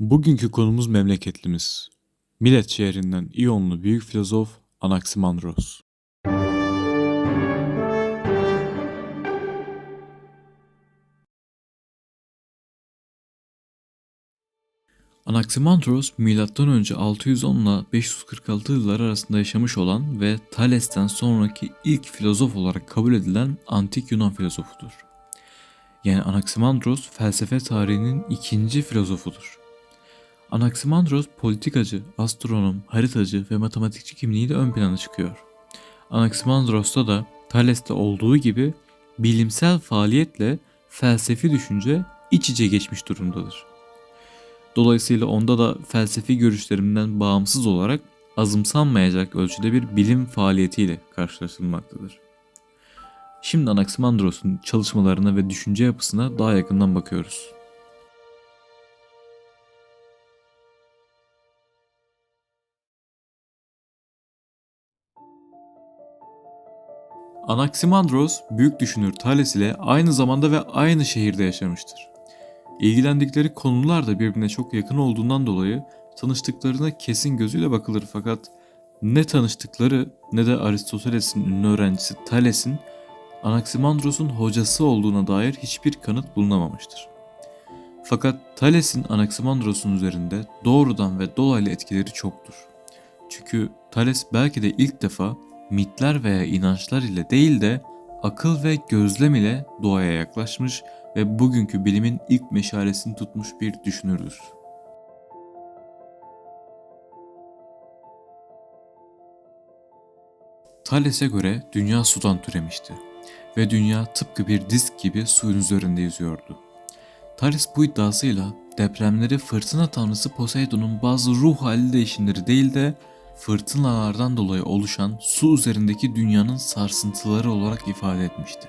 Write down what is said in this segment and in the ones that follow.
Bugünkü konumuz memleketlimiz. Millet şehrinden İyonlu büyük filozof Anaximandros. Anaximandros M.Ö. 610 ile 546 yıllar arasında yaşamış olan ve Thales'ten sonraki ilk filozof olarak kabul edilen antik Yunan filozofudur. Yani Anaximandros felsefe tarihinin ikinci filozofudur. Anaximandros politikacı, astronom, haritacı ve matematikçi kimliğiyle ön plana çıkıyor. Anaximandros'ta da Thales'te olduğu gibi bilimsel faaliyetle felsefi düşünce iç içe geçmiş durumdadır. Dolayısıyla onda da felsefi görüşlerimden bağımsız olarak azımsanmayacak ölçüde bir bilim faaliyetiyle karşılaştırılmaktadır. Şimdi Anaximandros'un çalışmalarına ve düşünce yapısına daha yakından bakıyoruz. Anaximandros büyük düşünür Thales ile aynı zamanda ve aynı şehirde yaşamıştır. İlgilendikleri konular da birbirine çok yakın olduğundan dolayı tanıştıklarına kesin gözüyle bakılır fakat ne tanıştıkları ne de Aristoteles'in ünlü öğrencisi Thales'in Anaximandros'un hocası olduğuna dair hiçbir kanıt bulunamamıştır. Fakat Thales'in Anaximandros'un üzerinde doğrudan ve dolaylı etkileri çoktur. Çünkü Thales belki de ilk defa mitler veya inançlar ile değil de akıl ve gözlem ile doğaya yaklaşmış ve bugünkü bilimin ilk meşalesini tutmuş bir düşünürdür. Thales'e göre dünya sudan türemişti ve dünya tıpkı bir disk gibi suyun üzerinde yüzüyordu. Thales bu iddiasıyla depremleri fırtına tanrısı Poseidon'un bazı ruh hali değişimleri değil de fırtınalardan dolayı oluşan su üzerindeki dünyanın sarsıntıları olarak ifade etmişti.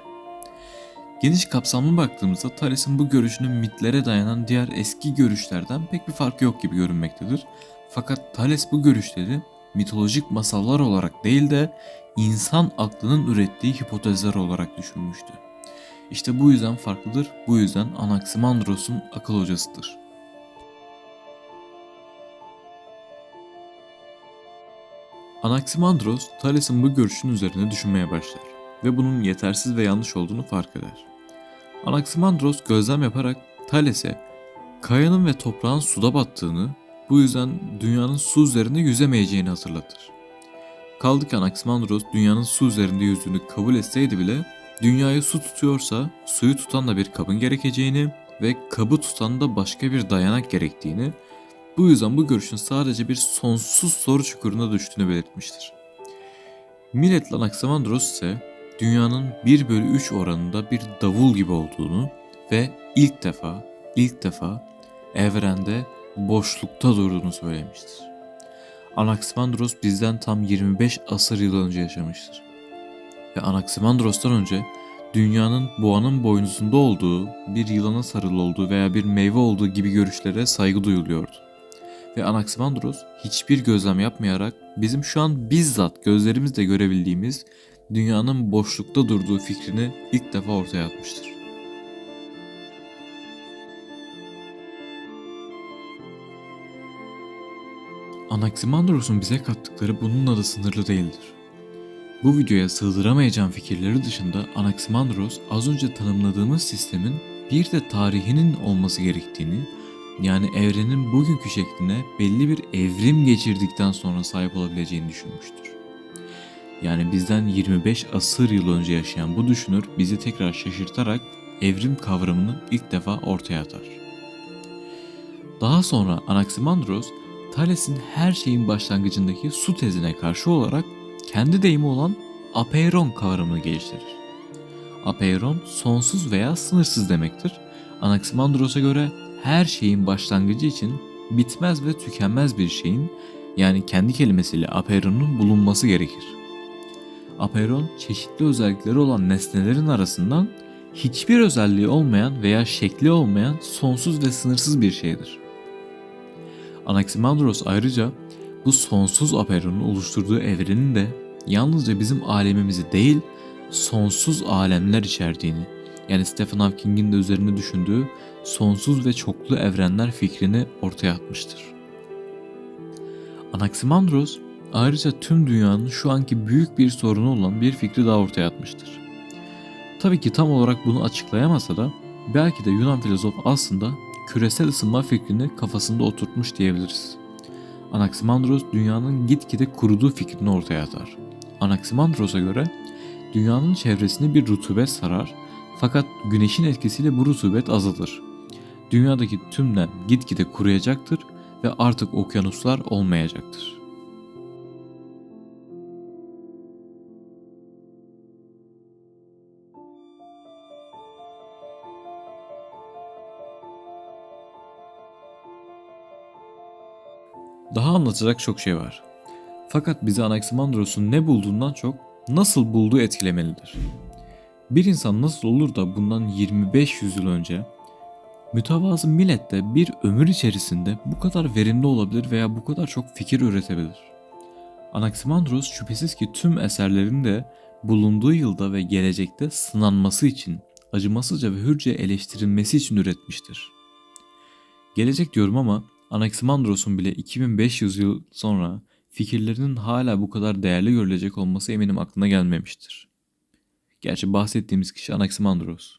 Geniş kapsamlı baktığımızda Thales'in bu görüşünün mitlere dayanan diğer eski görüşlerden pek bir farkı yok gibi görünmektedir. Fakat Thales bu görüşleri mitolojik masallar olarak değil de insan aklının ürettiği hipotezler olarak düşünmüştü. İşte bu yüzden farklıdır, bu yüzden Anaximandros'un akıl hocasıdır. Anaximandros, Thales'in bu görüşün üzerine düşünmeye başlar ve bunun yetersiz ve yanlış olduğunu fark eder. Anaximandros gözlem yaparak Thales'e kayanın ve toprağın suda battığını, bu yüzden dünyanın su üzerinde yüzemeyeceğini hatırlatır. Kaldı ki Anaximandros dünyanın su üzerinde yüzdüğünü kabul etseydi bile dünyayı su tutuyorsa suyu tutan da bir kabın gerekeceğini ve kabı tutan da başka bir dayanak gerektiğini bu yüzden bu görüşün sadece bir sonsuz soru çukuruna düştüğünü belirtmiştir. Millet Anaximandros ise dünyanın 1 bölü 3 oranında bir davul gibi olduğunu ve ilk defa, ilk defa evrende boşlukta durduğunu söylemiştir. Anaximandros bizden tam 25 asır yıl önce yaşamıştır. Ve Anaximandros'tan önce dünyanın boğanın boynuzunda olduğu, bir yılana sarılı olduğu veya bir meyve olduğu gibi görüşlere saygı duyuluyordu ve Anaximandros hiçbir gözlem yapmayarak bizim şu an bizzat gözlerimizle görebildiğimiz dünyanın boşlukta durduğu fikrini ilk defa ortaya atmıştır. Anaximandros'un bize kattıkları bununla da sınırlı değildir. Bu videoya sığdıramayacağım fikirleri dışında Anaximandros az önce tanımladığımız sistemin bir de tarihinin olması gerektiğini yani evrenin bugünkü şekline belli bir evrim geçirdikten sonra sahip olabileceğini düşünmüştür. Yani bizden 25 asır yıl önce yaşayan bu düşünür bizi tekrar şaşırtarak evrim kavramını ilk defa ortaya atar. Daha sonra Anaximandros, Thales'in her şeyin başlangıcındaki su tezine karşı olarak kendi deyimi olan apeiron kavramını geliştirir. Apeiron sonsuz veya sınırsız demektir. Anaximandros'a göre her şeyin başlangıcı için bitmez ve tükenmez bir şeyin yani kendi kelimesiyle apeironun bulunması gerekir. Apeiron çeşitli özellikleri olan nesnelerin arasından hiçbir özelliği olmayan veya şekli olmayan sonsuz ve sınırsız bir şeydir. Anaximandros ayrıca bu sonsuz apeironun oluşturduğu evrenin de yalnızca bizim alemimizi değil sonsuz alemler içerdiğini yani Stephen Hawking'in de üzerine düşündüğü sonsuz ve çoklu evrenler fikrini ortaya atmıştır. Anaximandros ayrıca tüm dünyanın şu anki büyük bir sorunu olan bir fikri daha ortaya atmıştır. Tabii ki tam olarak bunu açıklayamasa da belki de Yunan filozof aslında küresel ısınma fikrini kafasında oturtmuş diyebiliriz. Anaximandros dünyanın gitgide kuruduğu fikrini ortaya atar. Anaximandros'a göre dünyanın çevresini bir rutubet sarar fakat güneşin etkisiyle bu rutubet azalır. Dünyadaki tüm nem gitgide kuruyacaktır ve artık okyanuslar olmayacaktır. Daha anlatacak çok şey var. Fakat bizi Anaximandros'un ne bulduğundan çok nasıl bulduğu etkilemelidir. Bir insan nasıl olur da bundan 25 yüzyıl önce mütevazı millette bir ömür içerisinde bu kadar verimli olabilir veya bu kadar çok fikir üretebilir? Anaximandros şüphesiz ki tüm eserlerinde bulunduğu yılda ve gelecekte sınanması için, acımasızca ve hürce eleştirilmesi için üretmiştir. Gelecek diyorum ama Anaximandros'un bile 2500 yıl sonra fikirlerinin hala bu kadar değerli görülecek olması eminim aklına gelmemiştir. Gerçi bahsettiğimiz kişi Anaximandros.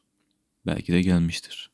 Belki de gelmiştir.